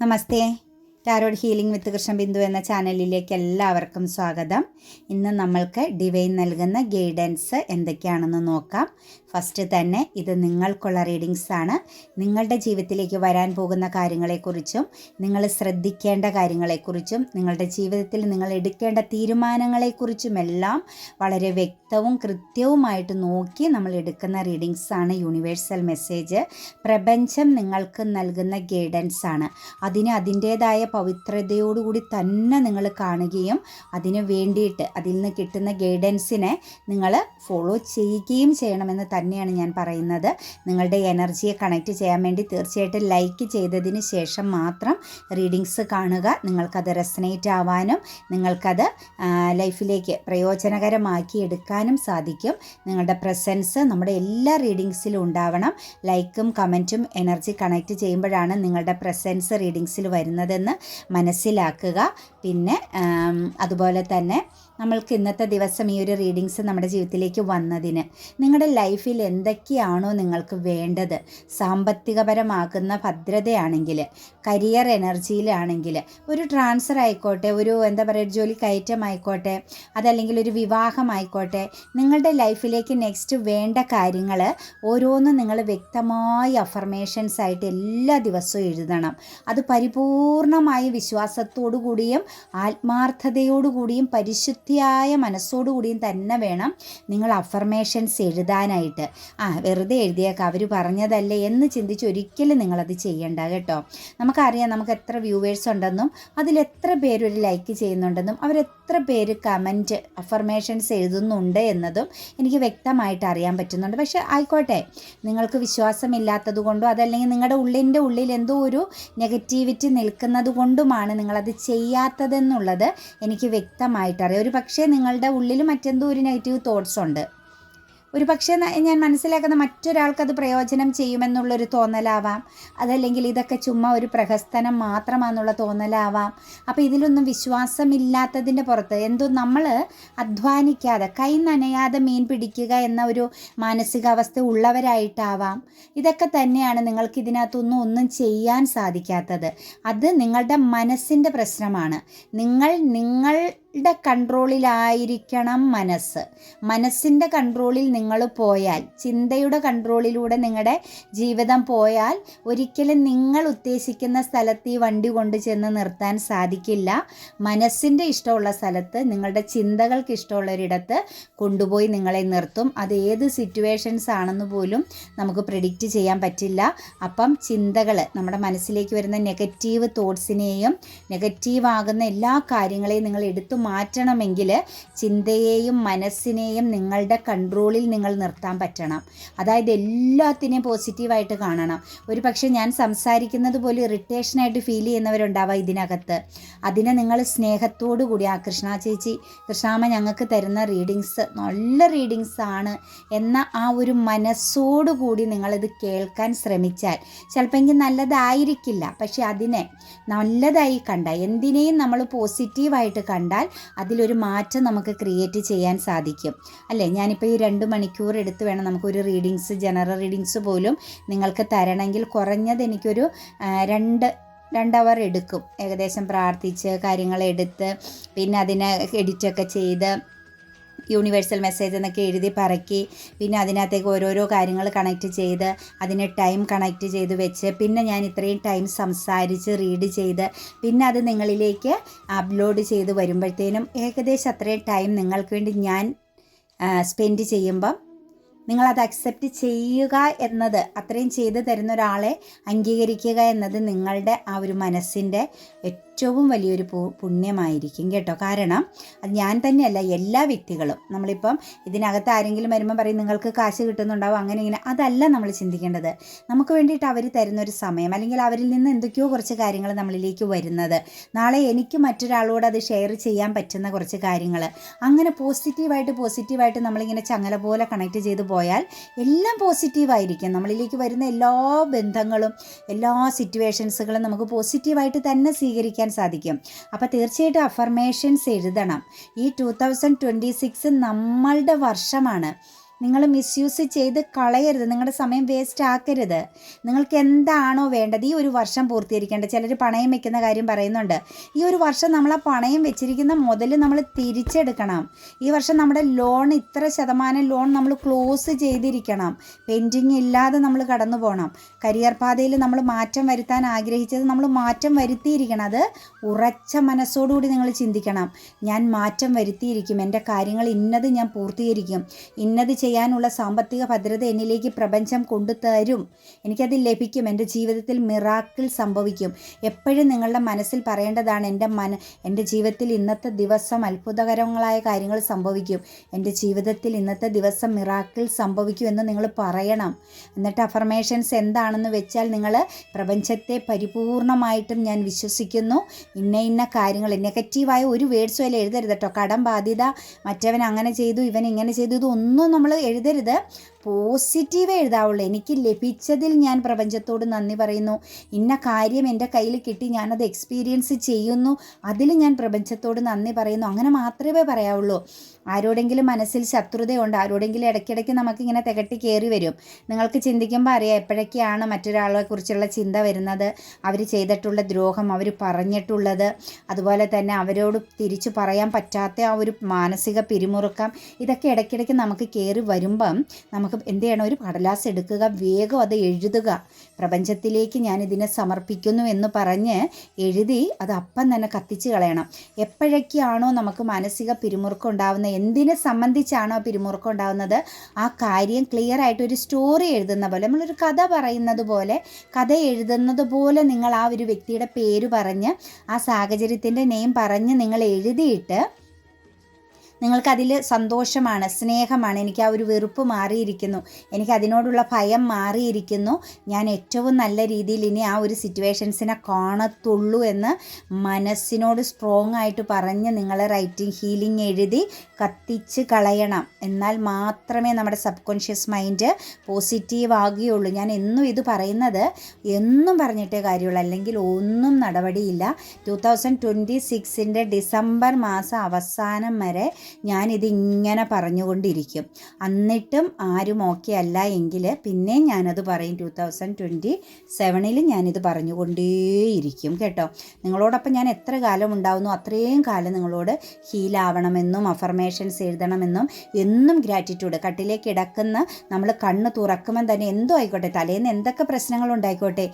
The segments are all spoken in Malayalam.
नमस्ते। ടാരോഡ് ഹീലിംഗ് വിത്ത് കൃഷ്ണബിന്ദു എന്ന ചാനലിലേക്ക് എല്ലാവർക്കും സ്വാഗതം. ഇന്ന് നമ്മൾക്ക് ഡിവൈൻ നൽകുന്ന ഗൈഡൻസ് എന്തൊക്കെയാണെന്ന് നോക്കാം. ഫസ്റ്റ് തന്നെ ഇത് നിങ്ങൾക്കുള്ള റീഡിങ്സ് ആണ്. നിങ്ങളുടെ ജീവിതത്തിലേക്ക് വരാൻ പോകുന്ന കാര്യങ്ങളെക്കുറിച്ചും നിങ്ങൾ ശ്രദ്ധിക്കേണ്ട കാര്യങ്ങളെക്കുറിച്ചും നിങ്ങളുടെ ജീവിതത്തിൽ നിങ്ങൾ എടുക്കേണ്ട തീരുമാനങ്ങളെക്കുറിച്ചുമെല്ലാം വളരെ വ്യക്തവും കൃത്യവുമായിട്ട് നോക്കി നമ്മൾ എടുക്കുന്ന റീഡിങ്സ് ആണ് യൂണിവേഴ്സൽ മെസ്സേജ്. പ്രപഞ്ചം നിങ്ങൾക്ക് നൽകുന്ന ഗൈഡൻസ് ആണ്. അതിന് അതിന്റേതായ പവിത്രതയോടുകൂടി തന്നെ നിങ്ങൾ കാണുകയും അതിന് വേണ്ടിയിട്ട് അതിൽ നിന്ന് കിട്ടുന്ന ഗൈഡൻസിനെ നിങ്ങൾ ഫോളോ ചെയ്യുകയും ചെയ്യണമെന്ന് തന്നെയാണ് ഞാൻ പറയുന്നത്. നിങ്ങളുടെ എനർജിയെ കണക്റ്റ് ചെയ്യാൻ വേണ്ടി തീർച്ചയായിട്ടും ലൈക്ക് ചെയ്തതിന് ശേഷം മാത്രം റീഡിങ്സ് കാണുക. നിങ്ങൾക്കത് റെസനേറ്റ് ആവാനും നിങ്ങൾക്കത് ലൈഫിലേക്ക് പ്രയോജനകരമാക്കി എടുക്കാനും സാധിക്കും. നിങ്ങളുടെ പ്രസൻസ് നമ്മുടെ എല്ലാ റീഡിങ്സിലും ഉണ്ടാവണം. ലൈക്കും കമന്റും എനർജി കണക്ട് ചെയ്യുമ്പോഴാണ് നിങ്ങളുടെ പ്രസൻസ് റീഡിങ്സിൽ വരുന്നതെന്ന് മനസ്സിലാക്കുക. പിന്നെ അതുപോലെ തന്നെ നമ്മൾക്ക് ഇന്നത്തെ ദിവസം ഈ ഒരു റീഡിങ്സ് നമ്മുടെ ജീവിതത്തിലേക്ക് വന്നതിന്. നിങ്ങളുടെ ലൈഫിൽ എന്തൊക്കെയാണോ നിങ്ങൾക്ക് വേണ്ടത്? സാമ്പത്തികപരമാകുന്ന ഭദ്രതയാണെങ്കിൽ കരിയർ എനർജിയിലാണെങ്കിൽ ഒരു ട്രാൻസ്ഫർ ആയിക്കോട്ടെ ഒരു എന്താ പറയുക ജോലി കയറ്റം ആയിക്കോട്ടെ അതല്ലെങ്കിൽ ഒരു വിവാഹമായിക്കോട്ടെ നിങ്ങളുടെ ലൈഫിലേക്ക് നെക്സ്റ്റ് വേണ്ട കാര്യങ്ങൾ ഓരോന്നും നിങ്ങൾ വ്യക്തമായി അഫർമേഷൻസ് ആയിട്ട് എല്ലാ ദിവസവും എഴുതണം. അത് പരിപൂർണമായി വിശ്വാസത്തോടു കൂടിയും ആത്മാർത്ഥതയോടു കൂടിയും പരിശുദ്ധിയായ മനസ്സോടുകൂടിയും തന്നെ വേണം നിങ്ങൾ അഫർമേഷൻസ് എഴുതാനായിട്ട്. ആ വെറുതെ എഴുതിയേക്കാം അവർ പറഞ്ഞതല്ലേ എന്ന് ചിന്തിച്ച് ഒരിക്കലും നിങ്ങളത് ചെയ്യണ്ട കേട്ടോ. നമുക്കറിയാം നമുക്ക് എത്ര വ്യൂവേഴ്സ് ഉണ്ടെന്നും അതിൽ എത്ര പേര് ഒരു ലൈക്ക് ചെയ്യുന്നുണ്ടെന്നും അവരെത്ര പേര് കമന്റ് അഫർമേഷൻസ് എഴുതുന്നുണ്ട് എന്നതും എനിക്ക് വ്യക്തമായിട്ട് അറിയാൻ പറ്റുന്നുണ്ട്. പക്ഷേ ആയിക്കോട്ടെ നിങ്ങൾക്ക് വിശ്വാസമില്ലാത്തത് കൊണ്ടോ അതല്ലെങ്കിൽ നിങ്ങളുടെ ഉള്ളിന്റെ ഉള്ളിൽ എന്തോ ഒരു നെഗറ്റിവിറ്റി നിൽക്കുന്നത് കൊണ്ടുമാണ് നിങ്ങളത് ചെയ്യാത്തതെന്നുള്ളത് എനിക്ക് വ്യക്തമായിട്ട് അറിയാം. ഒരു പക്ഷേ നിങ്ങളുടെ ഉള്ളിൽ മറ്റെന്തോ ഒരു നെഗറ്റീവ് തോട്ട്സ് ഉണ്ട്. ഒരു പക്ഷേ ഞാൻ മനസ്സിലാക്കുന്ന മറ്റൊരാൾക്കത് പ്രയോജനം ചെയ്യുമെന്നുള്ളൊരു തോന്നലാവാം. അതല്ലെങ്കിൽ ഇതൊക്കെ ചുമ്മാ ഒരു പ്രഹസ്തനം മാത്രമാണെന്നുള്ള തോന്നലാവാം. അപ്പോൾ ഇതിലൊന്നും വിശ്വാസമില്ലാത്തതിന്റെ പുറത്ത് എന്തോ നമ്മൾ അധ്വാനിക്കാതെ കൈ നനയാതെ മീൻ പിടിക്കുക എന്ന ഒരു മാനസികാവസ്ഥ ഉള്ളവരായിട്ടാവാം. ഇതൊക്കെ തന്നെയാണ് നിങ്ങൾക്ക് ഇതിനകത്തൊന്നും ഒന്നും ചെയ്യാൻ സാധിക്കാത്തത്. അത് നിങ്ങളുടെ മനസ്സിന്റെ പ്രശ്നമാണ്. നിങ്ങൾ നിങ്ങൾ നിങ്ങളുടെ കൺട്രോളിലായിരിക്കണം മനസ്സ്. മനസ്സിന്റെ കൺട്രോളിൽ നിങ്ങൾ പോയാൽ ചിന്തയുടെ കൺട്രോളിലൂടെ നിങ്ങളുടെ ജീവിതം പോയാൽ ഒരിക്കലും നിങ്ങൾ ഉദ്ദേശിക്കുന്ന സ്ഥലത്ത് ഈ വണ്ടി കൊണ്ട് ചെന്ന് നിർത്താൻ സാധിക്കില്ല. മനസ്സിന്റെ ഇഷ്ടമുള്ള സ്ഥലത്ത് നിങ്ങളുടെ ചിന്തകൾക്ക് ഇഷ്ടമുള്ളൊരിടത്ത് കൊണ്ടുപോയി നിങ്ങളെ നിർത്തും. അത് ഏത് സിറ്റുവേഷൻസ് ആണെന്ന് പോലും നമുക്ക് പ്രിഡിക്റ്റ് ചെയ്യാൻ പറ്റില്ല. അപ്പം ചിന്തകൾ നമ്മുടെ മനസ്സിലേക്ക് വരുന്ന നെഗറ്റീവ് തോട്ട്സിനെയും നെഗറ്റീവ് ആകുന്ന എല്ലാ കാര്യങ്ങളെയും നിങ്ങൾ എടുത്തു മാറ്റണമെങ്കിൽ ചിന്തയെയും മനസ്സിനെയും നിങ്ങളുടെ കൺട്രോളിൽ നിങ്ങൾ നിർത്താൻ പറ്റണം. അതായത് എല്ലാത്തിനെയും പോസിറ്റീവായിട്ട് കാണണം. ഒരു പക്ഷേ ഞാൻ സംസാരിക്കുന്നത് പോലെ ഇറിറ്റേഷനായിട്ട് ഫീൽ ചെയ്യുന്നവരുണ്ടാവാം ഇതിനകത്ത്. അതിനെ നിങ്ങൾ സ്നേഹത്തോടു കൂടി ആ കൃഷ്ണ ചേച്ചി കൃഷ്ണാമ്മ ഞങ്ങൾക്ക് തരുന്ന റീഡിങ്സ് നല്ല റീഡിങ്സ് ആണ് എന്ന ആ ഒരു മനസ്സോടു കൂടി നിങ്ങളിത് കേൾക്കാൻ ശ്രമിച്ചാൽ ചിലപ്പോൾ നല്ലതായിരിക്കില്ല. പക്ഷെ അതിനെ നല്ലതായി കണ്ട എന്തിനേയും നമ്മൾ പോസിറ്റീവായിട്ട് കണ്ടാൽ അതിലൊരു മാറ്റം നമുക്ക് ക്രിയേറ്റ് ചെയ്യാൻ സാധിക്കും. അല്ലേ? ഞാനിപ്പോൾ ഈ രണ്ട് മണിക്കൂർ എടുത്ത് വേണം നമുക്കൊരു റീഡിങ്സ് ജനറൽ റീഡിങ്സ് പോലും നിങ്ങൾക്ക് തരണമെങ്കിൽ കുറഞ്ഞത് എനിക്കൊരു രണ്ട് രണ്ട് അവർ എടുക്കും. ഏകദേശം പ്രാർത്ഥിച്ച് കാര്യങ്ങൾ എടുത്ത് പിന്നെ അതിനെ എഡിറ്റൊക്കെ ചെയ്ത് യൂണിവേഴ്സൽ മെസ്സേജ് എന്നൊക്കെ എഴുതി പറക്കി. പിന്നെ അതിനകത്തേക്ക് ഓരോരോ കാര്യങ്ങൾ കണക്ട് ചെയ്ത് അതിന് ടൈം കണക്ട് ചെയ്ത് വെച്ച് പിന്നെ ഞാൻ ഇത്രയും ടൈം സംസാരിച്ച് റീഡ് ചെയ്ത് പിന്നെ അത് നിങ്ങളിലേക്ക് അപ്ലോഡ് ചെയ്ത് വരുമ്പോഴത്തേനും ഏകദേശം അത്രയും ടൈം നിങ്ങൾക്ക് വേണ്ടി ഞാൻ സ്പെൻഡ് ചെയ്യുമ്പം നിങ്ങളത് അക്സെപ്റ്റ് ചെയ്യുക എന്നത് അത്രയും ചെയ്ത് തരുന്ന ഒരാളെ അംഗീകരിക്കുക എന്നത് നിങ്ങളുടെ ആ ഒരു മനസ്സിന്റെ ഏറ്റവും വലിയൊരു പുണ്യമായിരിക്കും കേട്ടോ. കാരണം അത് ഞാൻ തന്നെയല്ല എല്ലാ വ്യക്തികളും. നമ്മളിപ്പം ഇതിനകത്ത് ആരെങ്കിലും വരുമ്പോൾ പറയും നിങ്ങൾക്ക് കാശ് കിട്ടുന്നുണ്ടാവും അങ്ങനെ ഇങ്ങനെ അതല്ല നമ്മൾ ചിന്തിക്കേണ്ടത്. നമുക്ക് വേണ്ടിയിട്ട് അവർ തരുന്ന ഒരു സമയം അല്ലെങ്കിൽ അവരിൽ നിന്ന് എന്തൊക്കെയോ കുറച്ച് കാര്യങ്ങൾ നമ്മളിലേക്ക് വരുന്നത്. നാളെ എനിക്ക് മറ്റൊരാളോട് അത് ഷെയർ ചെയ്യാൻ പറ്റുന്ന കുറച്ച് കാര്യങ്ങൾ. അങ്ങനെ പോസിറ്റീവായിട്ട് പോസിറ്റീവായിട്ട് നമ്മളിങ്ങനെ ചങ്ങല പോലെ കണക്ട് ചെയ്ത് പോയാൽ എല്ലാം പോസിറ്റീവായിരിക്കും നമ്മളിലേക്ക് വരുന്ന എല്ലാ ബന്ധങ്ങളും എല്ലാ സിറ്റുവേഷൻസുകളും നമുക്ക് പോസിറ്റീവായിട്ട് തന്നെ സ്വീകരിക്കാൻ സാധിക്കും. അപ്പോൾ തീർച്ചയായിട്ടും അഫർമേഷൻസ് എഴുതണം. ഈ ടു തൗസൻഡ് ട്വന്റി സിക്സ് നമ്മളുടെ വർഷമാണ്. നിങ്ങൾ മിസ്യൂസ് ചെയ്ത് കളയരുത്. നിങ്ങളുടെ സമയം വേസ്റ്റ് ആക്കരുത്. നിങ്ങൾക്ക് എന്താണോ വേണ്ടത് ഈ ഒരു വർഷം പൂർത്തീകരിക്കേണ്ടത് ചിലർ പണയം വെക്കുന്ന കാര്യം പറയുന്നുണ്ട്. ഈ ഒരു വർഷം നമ്മൾ ആ പണയം വെച്ചിരിക്കുന്ന മുതൽ നമ്മൾ തിരിച്ചെടുക്കണം. ഈ വർഷം നമ്മുടെ ലോൺ ഇത്ര ശതമാനം ലോൺ നമ്മൾ ക്ലോസ് ചെയ്തിരിക്കണം. പെൻഡിങ് ഇല്ലാതെ നമ്മൾ കടന്നു പോകണം കരിയർ പാതയിൽ നമ്മൾ മാറ്റം വരുത്താൻ ആഗ്രഹിച്ചത് നമ്മൾ മാറ്റം വരുത്തിയിരിക്കണം. അത് ഉറച്ച മനസ്സോടുകൂടി നിങ്ങൾ ചിന്തിക്കണം. ഞാൻ മാറ്റം വരുത്തിയിരിക്കും. എന്റെ കാര്യങ്ങൾ ഇന്നത് ഞാൻ പൂർത്തീകരിക്കും. ഇന്നത് ചെയ്യാനുള്ള സാമ്പത്തിക ഭദ്രത എന്നിലേക്ക് പ്രപഞ്ചം കൊണ്ടുതരും. എനിക്കത് ലഭിക്കും. എന്റെ ജീവിതത്തിൽ മിറാക്കിൾ സംഭവിക്കും. എപ്പോഴും നിങ്ങളുടെ മനസ്സിൽ പറയേണ്ടതാണ് എന്റെ മന എന്റെ ജീവിതത്തിൽ ഇന്നത്തെ ദിവസം അത്ഭുതകരങ്ങളായ കാര്യങ്ങൾ സംഭവിക്കും. എന്റെ ജീവിതത്തിൽ ഇന്നത്തെ ദിവസം മിറാക്കിൾ സംഭവിക്കും എന്ന് നിങ്ങൾ പറയണം. എന്നിട്ട് അഫർമേഷൻസ് എന്താണെന്ന് വെച്ചാൽ നിങ്ങൾ പ്രപഞ്ചത്തെ പരിപൂർണമായിട്ടും ഞാൻ വിശ്വസിക്കുന്നു. ഇന്ന ഇന്ന കാര്യങ്ങൾ നെഗറ്റീവായ ഒരു വേർഡ്സും അല്ല എഴുതരുത് കേട്ടോ. കടം ബാധ്യത മറ്റവൻ അങ്ങനെ ചെയ്തു ഇവൻ ഇങ്ങനെ ചെയ്തു ഇതൊന്നും നമ്മൾ എഴുതരുത്. പോസിറ്റീവ് എഴുതാവുള്ളൂ. എനിക്ക് ലഭിച്ചതിൽ ഞാൻ പ്രപഞ്ചത്തോട് നന്ദി പറയുന്നു. ഇന്ന കാര്യം എന്റെ കയ്യിൽ കിട്ടി ഞാനത് എക്സ്പീരിയൻസ് ചെയ്യുന്നു. അതിൽ ഞാൻ പ്രപഞ്ചത്തോട് നന്ദി പറയുന്നു. അങ്ങനെ മാത്രമേ പറയാവുള്ളൂ. ആരോടെങ്കിലും മനസ്സിൽ ശത്രുതയുണ്ട് ആരോടെങ്കിലും ഇടയ്ക്കിടയ്ക്ക് നമുക്കിങ്ങനെ തികട്ടി കയറി വരും. നിങ്ങൾക്ക് ചിന്തിക്കുമ്പോൾ അറിയാം എപ്പോഴൊക്കെയാണ് മറ്റൊരാളെ കുറിച്ചുള്ള ചിന്ത വരുന്നത്? അവർ ചെയ്തിട്ടുള്ള ദ്രോഹം അവർ പറഞ്ഞിട്ടുള്ളത്. അതുപോലെ തന്നെ അവരോട് തിരിച്ചു പറയാൻ പറ്റാത്ത ആ ഒരു മാനസിക പിരിമുറുക്കം. ഇതൊക്കെ ഇടയ്ക്കിടയ്ക്ക് നമുക്ക് കയറി വരുമ്പം നമുക്ക് എന്ത് ചെയ്യണം ഒരു കടലാസ് എടുക്കുക വേഗം അത് എഴുതുക. പ്രപഞ്ചത്തിലേക്ക് ഞാൻ ഇതിനെ സമർപ്പിക്കുന്നു എന്ന് പറഞ്ഞ് എഴുതി അത് അപ്പം തന്നെ കത്തിച്ച് കളയണം. എപ്പോഴൊക്കെയാണോ നമുക്ക് മാനസിക പിരിമുറുക്കം ഉണ്ടാകുന്നത് എന്തിനെ സംബന്ധിച്ചാണോ പിരിമുറുക്കം ഉണ്ടാകുന്നത് ആ കാര്യം ക്ലിയർ ആയിട്ട് ഒരു സ്റ്റോറി എഴുതുന്ന പോലെ നമ്മളൊരു കഥ പറയുന്നത് പോലെ കഥ എഴുതുന്നത് പോലെ നിങ്ങൾ ആ ഒരു വ്യക്തിയുടെ പേര് പറഞ്ഞ് ആ സാഹചര്യത്തിന്റെ നെയിം പറഞ്ഞ് നിങ്ങൾ എഴുതിയിട്ട് നിങ്ങൾക്കതിൽ സന്തോഷമാണ് സ്നേഹമാണ്. എനിക്ക് ആ ഒരു വെറുപ്പ് മാറിയിരിക്കുന്നു. എനിക്ക് അതിനോടുള്ള ഭയം മാറിയിരിക്കുന്നു. ഞാൻ ഏറ്റവും നല്ല രീതിയിൽ ഇനി ആ ഒരു സിറ്റുവേഷൻസിനെ കാണത്തുള്ളൂ എന്ന് മനസ്സിനോട് സ്ട്രോങ് ആയിട്ട് പറഞ്ഞ് നിങ്ങൾ റൈറ്റിംഗ് ഹീലിംഗ് എഴുതി കത്തിച്ച് കളയണം. എന്നാൽ മാത്രമേ നമ്മുടെ സബ് കോൺഷ്യസ് മൈൻഡ് പോസിറ്റീവ് ആകുകയുള്ളൂ. ഞാൻ എന്നും ഇത് പറയുന്നത് എന്നും പറഞ്ഞിട്ടേ കാര്യമുള്ളൂ. അല്ലെങ്കിൽ ഒന്നും നടപടിയില്ല. ടു തൗസൻഡ് ട്വന്റി സിക്സിന്റെ ഡിസംബർ മാസം അവസാനം വരെ ഞാനിതിങ്ങനെ പറഞ്ഞുകൊണ്ടിരിക്കും. എന്നിട്ടും ആരും ഓക്കെ അല്ല എങ്കിൽ പിന്നെ ഞാനത് പറയും ടു തൗസൻഡ് ട്വന്റി സെവനിൽ ഞാനിത് പറഞ്ഞുകൊണ്ടേയിരിക്കും കേട്ടോ. നിങ്ങളോടൊപ്പം ഞാൻ എത്ര കാലം ഉണ്ടാവുന്നു അത്രയും കാലം നിങ്ങളോട് ഹീലാവണമെന്നും അഫർമേഷൻസ് എഴുതണമെന്നും എന്നും ഗ്രാറ്റിറ്റ്യൂഡ് കട്ടിലേക്ക് കിടക്കുന്ന നമ്മൾ കണ്ണ് തുറക്കുമ്പം തന്നെ എന്തോ ആയിക്കോട്ടെ തലേന്ന് എന്തൊക്കെ പ്രശ്നങ്ങൾ ഉണ്ടായിക്കോട്ടെ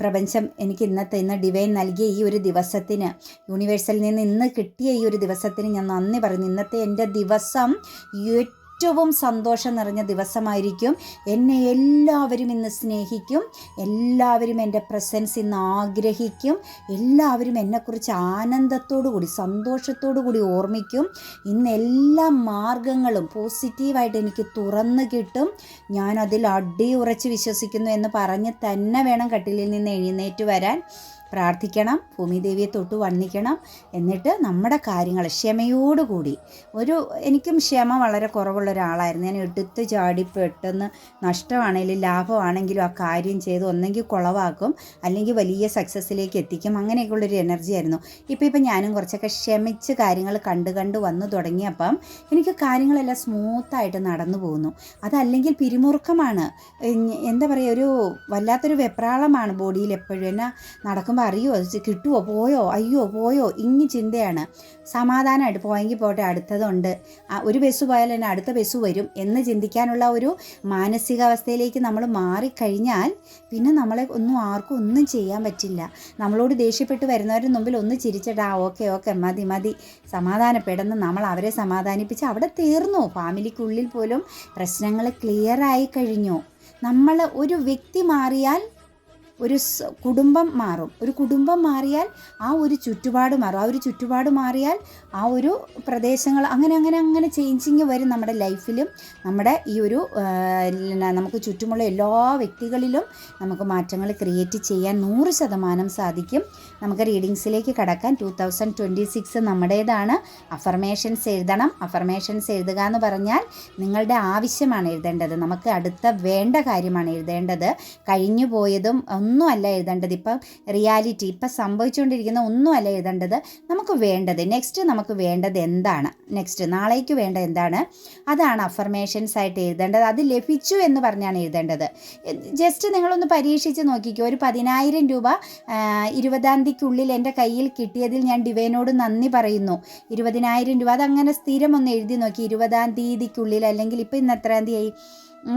പ്രപഞ്ചം എനിക്ക് ഇന്നത്തെ ഇന്ന് ഡിവൈൻ നൽകിയ ഈ ഒരു ദിവസത്തിന് യൂണിവേഴ്സിൽ നിന്ന് ഇന്ന് കിട്ടിയ ഈ ഒരു ദിവസത്തിന് ഞാൻ നന്ദി പറയുന്നു. ഇന്നത്തെ എന്റെ ദിവസം ഏറ്റവും സന്തോഷം നിറഞ്ഞ ദിവസമായിരിക്കും. എന്നെ എല്ലാവരും ഇന്ന് സ്നേഹിക്കും. എല്ലാവരും എന്റെ പ്രസൻസ് ഇന്ന് ആഗ്രഹിക്കും. എല്ലാവരും എന്നെക്കുറിച്ച് ആനന്ദത്തോടു കൂടി സന്തോഷത്തോടു കൂടി ഓർമ്മിക്കും. ഇന്ന് എല്ലാ മാർഗങ്ങളും പോസിറ്റീവായിട്ട് എനിക്ക് തുറന്നു കിട്ടും. ഞാൻ അതിൽ അടിയുറച്ച് വിശ്വസിക്കുന്നു എന്ന് പറഞ്ഞ് തന്നെ വേണം കട്ടിലിൽ നിന്ന് എഴുന്നേറ്റ് വരാൻ. പ്രാർത്ഥിക്കണം ഭൂമിദേവിയെ തൊട്ട് വണ്ണിക്കണം എന്നിട്ട് നമ്മുടെ കാര്യങ്ങൾ ക്ഷമയോടുകൂടി. ഒരു എനിക്കും ക്ഷമ വളരെ കുറവുള്ള ഒരാളായിരുന്നു. ഞാൻ എടുത്ത് ചാടി പെട്ടെന്ന് നഷ്ടമാണെങ്കിലും ലാഭമാണെങ്കിലും ആ കാര്യം ചെയ്ത് ഒന്നെങ്കിൽ കുളവാക്കും അല്ലെങ്കിൽ വലിയ സക്സസ്സിലേക്ക് എത്തിക്കും. അങ്ങനെയൊക്കെയുള്ളൊരു എനർജി ആയിരുന്നു. ഇപ്പോൾ ഇപ്പം ഞാനും കുറച്ചൊക്കെ ക്ഷമിച്ച് കാര്യങ്ങൾ കണ്ട് കണ്ട് വന്നു തുടങ്ങിയപ്പം എനിക്ക് കാര്യങ്ങളെല്ലാം സ്മൂത്തായിട്ട് നടന്നു പോകുന്നു. അതല്ലെങ്കിൽ പിരിമുറുക്കമാണ്. എന്താ പറയുക ഒരു വല്ലാത്തൊരു വെപ്രാളമാണ് ബോഡിയിൽ എപ്പോഴും. എന്നാ നടക്കുമ്പോൾ അറിയോ? അത് കിട്ടുമോ പോയോ? അയ്യോ പോയോ? ഇങ്ങി ചിന്തയാണ്. സമാധാനമായിട്ട് പോയെങ്കിൽ പോട്ടെ അടുത്തതുണ്ട്. ഒരു ബസ് പോയാൽ തന്നെ അടുത്ത ബസ് വരും എന്ന് ചിന്തിക്കാനുള്ള ഒരു മാനസികാവസ്ഥയിലേക്ക് നമ്മൾ മാറിക്കഴിഞ്ഞാൽ പിന്നെ നമ്മളെ ഒന്നും ആർക്കും ഒന്നും ചെയ്യാൻ പറ്റില്ല. നമ്മളോട് ദേഷ്യപ്പെട്ട് വരുന്നവരുടെ മുമ്പിൽ ഒന്ന് ചിരിച്ചിട്ട് ആ ഓക്കെ ഓക്കെ മതി മതി. സമാധാനപ്പെടുന്ന നമ്മൾ അവരെ സമാധാനിപ്പിച്ച് അവിടെ തീർന്നു. ഫാമിലിക്കുള്ളിൽ പോലും പ്രശ്നങ്ങൾ ക്ലിയർ ആയി കഴിഞ്ഞു. നമ്മൾ ഒരു വ്യക്തി മാറിയാൽ ഒരു കുടുംബം മാറും. ഒരു കുടുംബം മാറിയാൽ ആ ഒരു ചുറ്റുപാട് മാറും. ആ ഒരു ചുറ്റുപാട് മാറിയാൽ ആ ഒരു പ്രദേശങ്ങൾ അങ്ങനെ അങ്ങനെ അങ്ങനെ ചേഞ്ചിങ് വരും നമ്മുടെ ലൈഫിലും നമ്മുടെ ഈ ഒരു നമുക്ക് ചുറ്റുമുള്ള എല്ലാ വ്യക്തികളിലും നമുക്ക് മാറ്റങ്ങൾ ക്രിയേറ്റ് ചെയ്യാൻ നൂറ് ശതമാനം സാധിക്കും. നമുക്ക് റീഡിങ്സിലേക്ക് കടക്കാൻ ടു തൗസൻഡ് ട്വന്റി സിക്സ് നമ്മുടേതാണ്. അഫർമേഷൻസ് എഴുതണം. അഫർമേഷൻസ് എഴുതുക എന്ന് പറഞ്ഞാൽ നിങ്ങളുടെ ആവശ്യമാണ് എഴുതേണ്ടത്. നമുക്ക് അടുത്ത വേണ്ട കാര്യമാണ് എഴുതേണ്ടത്. കഴിഞ്ഞു പോയതും ഒന്നുമല്ല എഴുതേണ്ടത്. ഇപ്പം റിയാലിറ്റി ഇപ്പം സംഭവിച്ചുകൊണ്ടിരിക്കുന്ന ഒന്നുമല്ല എഴുതേണ്ടത്. നമുക്ക് വേണ്ടത് നെക്സ്റ്റ് നമുക്ക് വേണ്ടത് എന്താണ്? നെക്സ്റ്റ് നാളേക്ക് വേണ്ട എന്താണ്? അതാണ് അഫർമേഷൻസ് ആയിട്ട് എഴുതേണ്ടത്. അത് ലഭിച്ചു എന്ന് പറഞ്ഞാണ് എഴുതേണ്ടത്. ജസ്റ്റ് നിങ്ങളൊന്ന് പരീക്ഷിച്ച് നോക്കിക്കോ. ഒരു പതിനായിരം രൂപ ഇരുപതാം ഇരുപതാം തീയതിക്കുള്ളിൽ എന്റെ കയ്യിൽ കിട്ടിയതിൽ ഞാൻ ഡിവൈനോട് നന്ദി പറയുന്നു. ഇരുപതിനായിരം രൂപ. അതങ്ങനെ സ്ഥിരം ഒന്ന് എഴുതി നോക്കി. ഇരുപതാം തീയതിക്കുള്ളിൽ അല്ലെങ്കിൽ ഇപ്പോൾ ഇന്ന് എത്രാം തീയതി?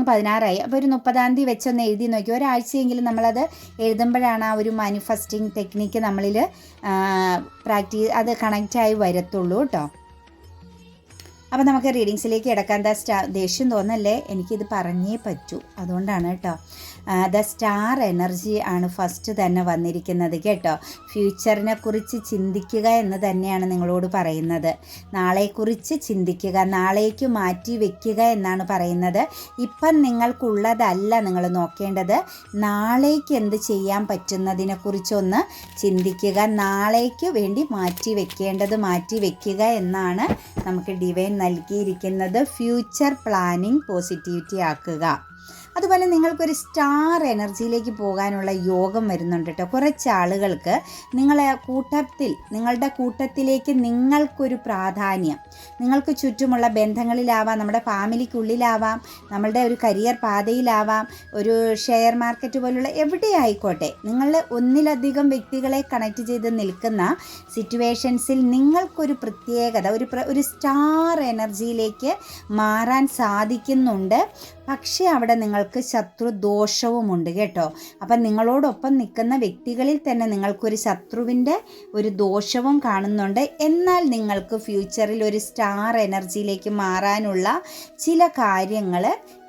പതിനാറായി. അപ്പോൾ ഒരു മുപ്പതാം തീയതി വെച്ചൊന്ന് എഴുതി നോക്കി. ഒരാഴ്ചയെങ്കിലും നമ്മളത് എഴുതുമ്പോഴാണ് ആ ഒരു മാനിഫെസ്റ്റിംഗ് ടെക്നിക്ക് നമ്മളിൽ പ്രാക്ടീസ് അത് കണക്റ്റായി വരത്തുള്ളൂ കേട്ടോ. അപ്പോൾ നമുക്ക് റീഡിങ്സിലേക്ക് കിടക്കാൻ ദ സ്റ്റാ ദേഷ്യം തോന്നല്ലേ? എനിക്കിത് പറഞ്ഞേ പറ്റൂ. അതുകൊണ്ടാണ് കേട്ടോ. ദ സ്റ്റാർ എനർജി ആണ് ഫസ്റ്റ് തന്നെ വന്നിരിക്കുന്നത് കേട്ടോ. ഫ്യൂച്ചറിനെ കുറിച്ച് ചിന്തിക്കുക എന്ന് തന്നെയാണ് നിങ്ങളോട് പറയുന്നത്. നാളെക്കുറിച്ച് ചിന്തിക്കുക നാളേക്ക് മാറ്റി വയ്ക്കുക എന്നാണ് പറയുന്നത്. ഇപ്പം നിങ്ങൾക്കുള്ളതല്ല നിങ്ങൾ നോക്കേണ്ടത്. നാളേക്ക് എന്ത് ചെയ്യാൻ പറ്റുന്നതിനെക്കുറിച്ചൊന്ന് ചിന്തിക്കുക നാളേക്ക് വേണ്ടി മാറ്റി വെക്കേണ്ടത് മാറ്റി വെക്കുക എന്നാണ് നമുക്ക് ഡിവൈൻ നൽകിയിരിക്കുന്നത്. ഫ്യൂച്ചർ പ്ലാനിങ് പോസിറ്റിവിറ്റി ആക്കുക. അതുപോലെ നിങ്ങൾക്കൊരു സ്റ്റാർ എനർജിയിലേക്ക് പോകാനുള്ള യോഗം വരുന്നുണ്ട് കേട്ടോ കുറച്ച് ആളുകൾക്ക് നിങ്ങളെ കൂട്ടത്തിൽ നിങ്ങളുടെ കൂട്ടത്തിലേക്ക് നിങ്ങൾക്കൊരു പ്രാധാന്യം. നിങ്ങൾക്ക് ചുറ്റുമുള്ള ബന്ധങ്ങളിലാവാം നമ്മുടെ ഫാമിലിക്കുള്ളിലാവാം നമ്മളുടെ ഒരു കരിയർ പാതയിലാവാം ഒരു ഷെയർ മാർക്കറ്റ് പോലുള്ള എവിടെ ആയിക്കോട്ടെ നിങ്ങൾ ഒന്നിലധികം വ്യക്തികളെ കണക്ട് ചെയ്ത് നിൽക്കുന്ന സിറ്റുവേഷൻസിൽ നിങ്ങൾക്കൊരു പ്രത്യേകത ഒരു ഒരു സ്റ്റാർ എനർജിയിലേക്ക് മാറാൻ സാധിക്കുന്നുണ്ട്. പക്ഷേ അവിടെ നിങ്ങൾക്ക് ശത്രു ദോഷവുമുണ്ട് കേട്ടോ. അപ്പം നിങ്ങളോടൊപ്പം നിൽക്കുന്ന വ്യക്തികളിൽ തന്നെ നിങ്ങൾക്കൊരു ശത്രുവിന്റെ ഒരു ദോഷവും കാണുന്നുണ്ട്. എന്നാൽ നിങ്ങൾക്ക് ഫ്യൂച്ചറിൽ ഒരു സ്റ്റാർ എനർജിയിലേക്ക് മാറാനുള്ള ചില കാര്യങ്ങൾ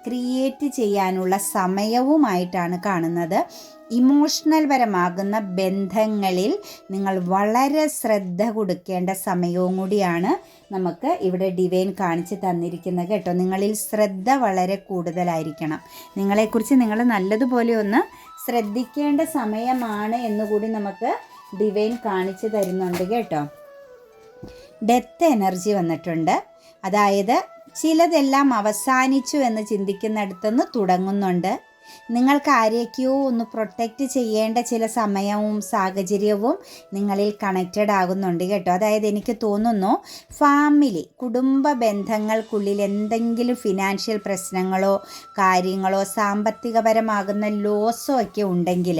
ക്രിയേറ്റ് ചെയ്യാനുള്ള സമയവുമായിട്ടാണ് കാണുന്നത്. ഇമോഷണൽ പരമാകുന്ന ബന്ധങ്ങളിൽ നിങ്ങൾ വളരെ ശ്രദ്ധ കൊടുക്കേണ്ട സമയവും കൂടിയാണ് നമുക്ക് ഇവിടെ ഡിവൈൻ കാണിച്ച് തന്നിരിക്കുന്നത് കേട്ടോ. നിങ്ങളിൽ ശ്രദ്ധ വളരെ കൂടുതലായിരിക്കണം. നിങ്ങളെക്കുറിച്ച് നിങ്ങൾ നല്ലതുപോലെ ഒന്ന് ശ്രദ്ധിക്കേണ്ട സമയമാണ് എന്നുകൂടി നമുക്ക് ഡിവൈൻ കാണിച്ചു തരുന്നുണ്ട് കേട്ടോ. ഡെത്ത് എനർജി വന്നിട്ടുണ്ട്. അതായത് ചിലതെല്ലാം അവസാനിച്ചു എന്ന് ചിന്തിക്കുന്നിടത്തുനിന്ന് തുടങ്ങുന്നുണ്ട്. നിങ്ങൾക്ക് ആരെയൊക്കെയോ ഒന്ന് പ്രൊട്ടക്റ്റ് ചെയ്യേണ്ട ചില സമയവും സാഹചര്യവും നിങ്ങളിൽ കണക്റ്റഡ് ആകുന്നുണ്ട് കേട്ടോ. അതായത് എനിക്ക് തോന്നുന്നു ഫാമിലി കുടുംബ ബന്ധങ്ങൾക്കുള്ളിൽ എന്തെങ്കിലും ഫിനാൻഷ്യൽ പ്രശ്നങ്ങളോ കാര്യങ്ങളോ സാമ്പത്തികപരമാകുന്ന ലോസോ ഒക്കെ ഉണ്ടെങ്കിൽ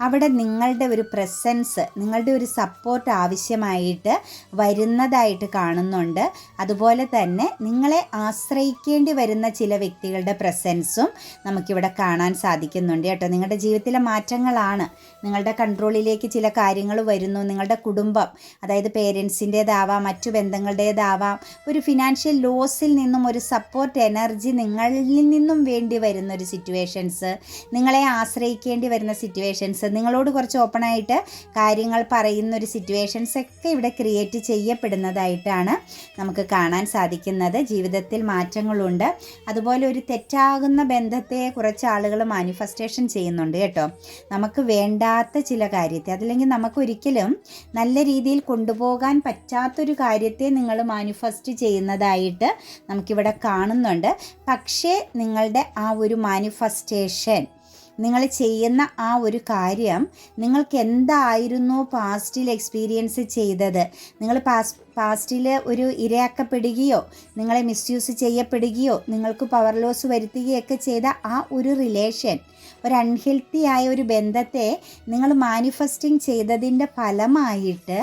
അവിടെ നിങ്ങളുടെ ഒരു പ്രസൻസ് നിങ്ങളുടെ ഒരു സപ്പോർട്ട് ആവശ്യമായിട്ട് വരുന്നതായിട്ട് കാണുന്നുണ്ട്. അതുപോലെ തന്നെ നിങ്ങളെ ആശ്രയിക്കേണ്ടി വരുന്ന ചില വ്യക്തികളുടെ പ്രസൻസും നമുക്കിവിടെ കാണാൻ സാധിക്കുന്നുണ്ട് കേട്ടോ. നിങ്ങളുടെ ജീവിതത്തിലെ മാറ്റങ്ങളാണ്. നിങ്ങളുടെ കൺട്രോളിലേക്ക് ചില കാര്യങ്ങൾ വരുന്നു. നിങ്ങളുടെ കുടുംബം അതായത് പേരൻസിന്റേതാവാം മറ്റു ബന്ധങ്ങളുടേതാവാം ഒരു ഫിനാൻഷ്യൽ ലോസിൽ നിന്നും ഒരു സപ്പോർട്ട് എനർജി നിങ്ങളിൽ നിന്നും വേണ്ടി വരുന്ന ഒരു സിറ്റുവേഷൻസ് നിങ്ങളെ ആശ്രയിക്കേണ്ടി വരുന്ന സിറ്റുവേഷൻസ് നിങ്ങളോട് കുറച്ച് ഓപ്പണായിട്ട് കാര്യങ്ങൾ പറയുന്ന ഒരു സിറ്റുവേഷൻസ് ഒക്കെ ഇവിടെ ക്രിയേറ്റ് ചെയ്യപ്പെടുന്നതായിട്ടാണ് നമുക്ക് കാണാൻ സാധിക്കുന്നത്. ജീവിതത്തിൽ മാറ്റങ്ങളുണ്ട്. അതുപോലെ ഒരു തെറ്റാകുന്ന ബന്ധത്തെ കുറച്ച് ആളുകൾ മാനിഫെസ്റ്റേഷൻ ചെയ്യുന്നുണ്ട് കേട്ടോ. നമുക്ക് വേണ്ടാത്ത ചില കാര്യത്തെ അതല്ലെങ്കിൽ നമുക്ക് ഒരിക്കലും നല്ല രീതിയിൽ കൊണ്ടുപോകാൻ പറ്റാത്തൊരു കാര്യത്തെ നിങ്ങൾ മാനിഫെസ്റ്റ് ചെയ്യുന്നതായിട്ട് നമുക്കിവിടെ കാണുന്നുണ്ട്. പക്ഷേ നിങ്ങളുടെ ആ ഒരു മാനിഫെസ്റ്റേഷൻ നിങ്ങൾ ചെയ്യുന്ന ആ ഒരു കാര്യം നിങ്ങൾക്ക് എന്തായിരുന്നു പാസ്റ്റിൽ എക്സ്പീരിയൻസ് ചെയ്തത്? നിങ്ങൾ പാസ് പാസ്റ്റിൽ ഒരു ഇരയാക്കപ്പെടുകയോ നിങ്ങളെ മിസ്യൂസ് ചെയ്യപ്പെടുകയോ നിങ്ങൾക്ക് പവർ ലോസ് വരുത്തുകയൊക്കെ ചെയ്ത ആ ഒരു റിലേഷൻ ഒരു അൺഹെൽത്തി ആയ ഒരു ബന്ധത്തെ നിങ്ങൾ മാനിഫെസ്റ്റിംഗ് ചെയ്തതിന്റെ ഫലമായിട്ട്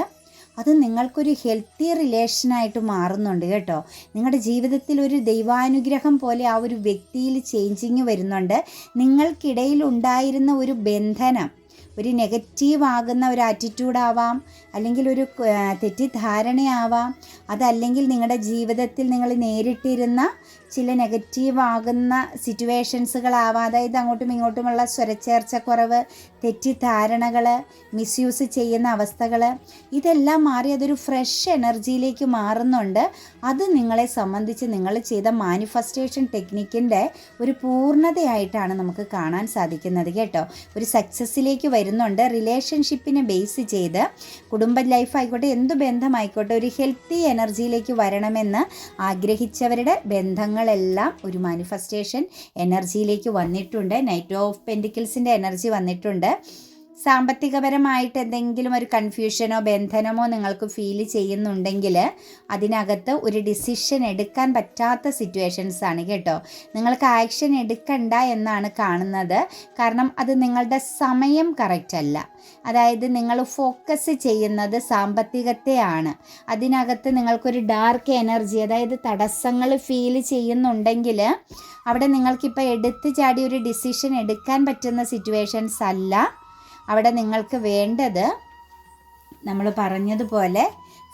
അത് നിങ്ങൾക്കൊരു ഹെൽത്തി റിലേഷനായിട്ട് മാറുന്നുണ്ട് കേട്ടോ. നിങ്ങളുടെ ജീവിതത്തിൽ ഒരു ദൈവാനുഗ്രഹം പോലെ ആ ഒരു വ്യക്തിയിൽ ചേഞ്ചിങ് വരുന്നുണ്ട്. നിങ്ങൾക്കിടയിൽ ഉണ്ടായിരുന്ന ഒരു ബന്ധനം ഒരു നെഗറ്റീവ് ആകുന്ന ഒരു ആറ്റിറ്റ്യൂഡാവാം അല്ലെങ്കിൽ ഒരു തെറ്റിദ്ധാരണയാവാം അതല്ലെങ്കിൽ നിങ്ങളുടെ ജീവിതത്തിൽ നിങ്ങൾ നേരിട്ടിരുന്ന ചില നെഗറ്റീവ് ആകുന്ന സിറ്റുവേഷൻസുകളാവാം അതായത് അങ്ങോട്ടും ഇങ്ങോട്ടുമുള്ള സ്വരച്ചേർച്ചക്കുറവ് തെറ്റിദ്ധാരണകൾ മിസ്യൂസ് ചെയ്യുന്ന അവസ്ഥകൾ ഇതെല്ലാം മാറി അതൊരു ഫ്രഷ് എനർജിയിലേക്ക് മാറുന്നുണ്ട്. അത് നിങ്ങളെ സംബന്ധിച്ച് നിങ്ങൾ ചെയ്ത മാനിഫെസ്റ്റേഷൻ ടെക്നിക്കിന്റെ ഒരു പൂർണതയായിട്ടാണ് നമുക്ക് കാണാൻ സാധിക്കുന്നത് കേട്ടോ. ഒരു സക്സസ്സിലേക്ക് വരുന്നുണ്ട്. റിലേഷൻഷിപ്പിനെ ബേസ് ചെയ്ത് കുടുംബ ലൈഫ് ആയിക്കോട്ടെ എന്ത് ബന്ധമായിക്കോട്ടെ ഒരു ഹെൽത്തി എനർജിയിലേക്ക് വരണമെന്ന് ആഗ്രഹിച്ചവരുടെ ബന്ധങ്ങൾ കാര്യങ്ങളെല്ലാം ഒരു മാനിഫെസ്റ്റേഷൻ എനർജിയിലേക്ക് വന്നിട്ടുണ്ട്. നൈറ്റ് ഓഫ് പെൻഡിക്കിൾസിന്റെ എനർജി വന്നിട്ടുണ്ട്. സാമ്പത്തികപരമായിട്ട് എന്തെങ്കിലും ഒരു കൺഫ്യൂഷനോ ബന്ധനമോ നിങ്ങൾക്ക് ഫീൽ ചെയ്യുന്നുണ്ടെങ്കിൽ അതിനകത്ത് ഒരു ഡിസിഷൻ എടുക്കാൻ പറ്റാത്ത സിറ്റുവേഷൻസ് ആണ് കേട്ടോ. നിങ്ങൾക്ക് ആക്ഷൻ എടുക്കണ്ട എന്നാണ് കാണുന്നത്. കാരണം അത് നിങ്ങളുടെ സമയം കറക്റ്റ് അല്ല. അതായത് നിങ്ങൾ ഫോക്കസ് ചെയ്യുന്നത് സാമ്പത്തികത്തെയാണ്. അതിനകത്ത് നിങ്ങൾക്കൊരു ഡാർക്ക് എനർജി അതായത് തടസ്സങ്ങൾ ഫീൽ ചെയ്യുന്നുണ്ടെങ്കിൽ അവിടെ നിങ്ങൾക്കിപ്പോൾ എടുത്തു ചാടി ഒരു ഡിസിഷൻ എടുക്കാൻ പറ്റുന്ന സിറ്റുവേഷൻസ് അല്ല. അവിടെ നിങ്ങൾക്ക് വേണ്ടത് നമ്മൾ പറഞ്ഞതുപോലെ